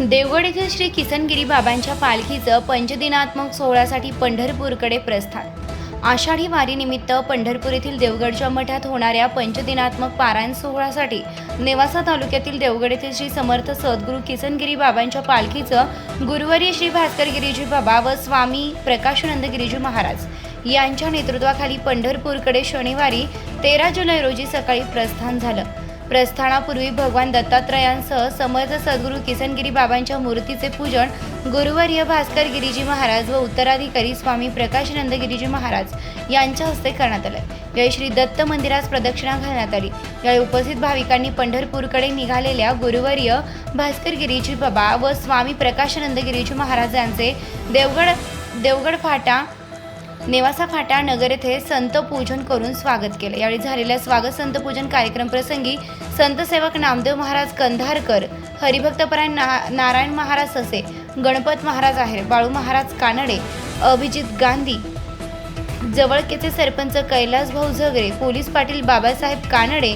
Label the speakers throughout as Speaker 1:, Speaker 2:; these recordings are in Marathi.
Speaker 1: देवगड येथील श्री किसनगिरी बाबांच्या पालखीचं पंचदिनात्मक सोहळ्यासाठी पंढरपूरकडे प्रस्थान. आषाढी वारीनिमित्त पंढरपूर येथील देवगडच्या मठात होणाऱ्या पंचदिनात्मक पारायण सोहळ्यासाठी नेवासा तालुक्यातील देवगड येथील श्री समर्थ सद्गुरू किसनगिरी बाबांच्या पालखीचं गुरुवारी श्री भास्कर गिरीजी बाबा व स्वामी प्रकाशानंद गिरीजी महाराज यांच्या नेतृत्वाखाली पंढरपूरकडे शनिवारी तेरा जुलै रोजी सकाळी प्रस्थान झालं. प्रस्थानापूर्वी भगवान दत्तात्रयांसह समर्थ सद्गुरू किसनगिरी बाबांच्या मूर्तीचे पूजन गुरुवर्य भास्कर गिरीजी महाराज व उत्तराधिकारी स्वामी प्रकाशनंद गिरीजी महाराज यांच्या हस्ते करण्यात आलं. यावेळी श्री दत्त मंदिरास प्रदक्षिणा घालण्यात आली. यावेळी उपस्थित भाविकांनी पंढरपूरकडे निघालेल्या गुरुवर्य भास्कर गिरीजी बाबा व स्वामी प्रकाशनंद गिरीजी महाराज यांचे देवगड देवगड फाटा नेवासा फाटा नगर येथे संत पूजन करून स्वागत केले. यावेळी झालेल्या स्वागत संत पूजन कार्यक्रम प्रसंगी संत सेवक नामदेव महाराज कंधारकर हरिभक्तपरायण ना नारायण महाराज ससे गणपत महाराज आहेर बाळू महाराज कानडे अभिजित गांधी जवळकेचे सरपंच कैलास भाऊ झगरे पोलीस पाटील बाबासाहेब कानडे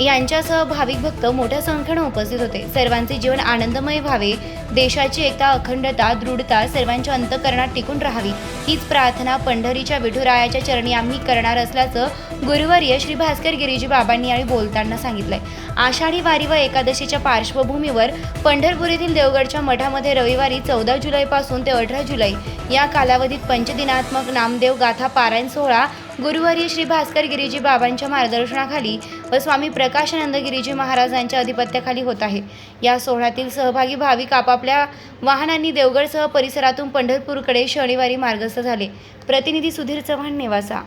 Speaker 1: यांच्यासह भाविक भक्त मोठ्या संख्येनं उपस्थित होते. सर्वांचे जीवन आनंदमय व्हावे. देशाची एकता अखंडता दृढता सर्वांच्या अंतकरणात टिकून राहावी. हीच प्रार्थना पंढरीच्या विठुरायाच्या चरणी आम्ही करणार असल्याचं गुरुवर्य श्री भास्कर गिरीजी बाबांनी यावेळी बोलताना सांगितलंय. आषाढी वारी व एकादशीच्या पार्श्वभूमीवर पंढरपूर येथील देवगडच्या मठामध्ये रविवारी चौदा जुलैपासून ते अठरा जुलै या कालावधीत पंचदिनात्मक नामदेव गाथा पारायण सोहळा गुरुवारी श्री भास्कर गिरीजी बाबांच्या मार्गदर्शनाखाली व स्वामी प्रकाशानंद गिरीजी महाराजांच्या अधिपत्याखाली होत आहे. या सोहळ्यातील सहभागी भाविक आपापल्या वाहनांनी देवगडसह परिसरातून पंढरपूरकडे शनिवारी मार्गस्थ झाले. प्रतिनिधी सुधीर चव्हाण नेवासा.